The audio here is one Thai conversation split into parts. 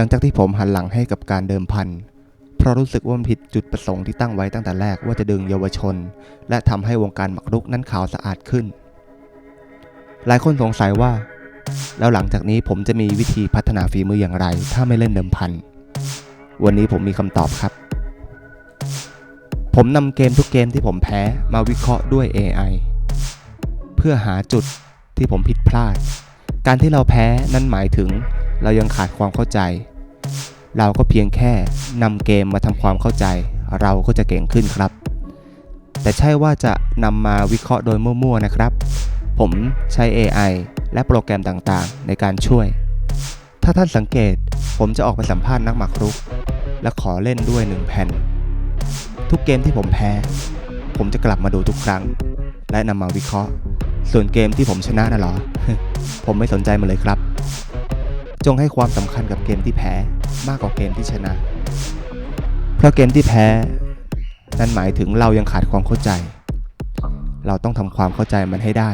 หลังจากที่ผมหันหลังให้กับการเดิมพัน เพราะรู้สึกว่ามันผิดจุดประสงค์ที่ตั้งไว้ตั้งแต่แรกว่าจะดึงเยาวชน และทำให้วงการหมากรุกนั้นขาวสะอาดขึ้น หลายคนสงสัยว่า แล้วหลังจากนี้ผมจะมีวิธีพัฒนาฝีมืออย่างไร ถ้าไม่เล่นเดิมพัน วันนี้ผมมีคำตอบครับ ผมนำเกมทุกเกมที่ผมแพ้มาวิเคราะห์ด้วย AI เพื่อหาจุดที่ผมผิดพลาด การที่เราแพ้นั่นหมายถึง เรายังขาดความเข้าใจ เราก็เพียงแค่นำเกมมาทำความเข้าใจ เราก็จะเก่งขึ้นครับ แต่ใช่ว่าจะนำมาวิเคราะห์โดยมั่วๆนะครับ ผมใช้ AI และโปรแกรมต่างๆ ในการช่วย ถ้าท่านสังเกตผมจะออกไปสัมภาษณ์นักหมากรุก และขอเล่นด้วยหนึ่งแผ่น ทุกเกมที่ผมแพ้ ผมจะกลับมาดูทุกครั้ง และนำมาวิเคราะห์ ส่วนเกมที่ผมชนะน่ะเหรอ ผมไม่สนใจมันเลยครับ จงให้ความสำคัญกับเกมที่แพ้มากกว่าเกมที่ชนะ เพราะเกมที่แพ้ นั่นหมายถึงเรายังขาดความเข้าใจ เราต้องทำความเข้าใจมันให้ได้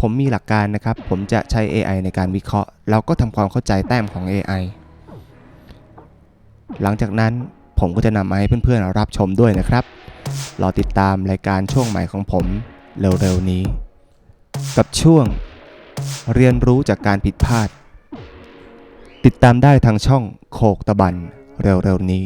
ผมมีหลักการนะครับ ผมจะใช้ AI ในการวิเคราะห์ แล้วก็ทำความเข้าใจแต้มของ AI หลังจากนั้นผมก็จะนำมาให้เพื่อนๆรับชมด้วยนะครับ รอติดตามรายการช่วงใหม่ของผมเร็วๆนี้ กับช่วง เรียนรู้จากการผิดพลาด ติดตามได้ทางช่องโคกตะบันเร็วๆนี้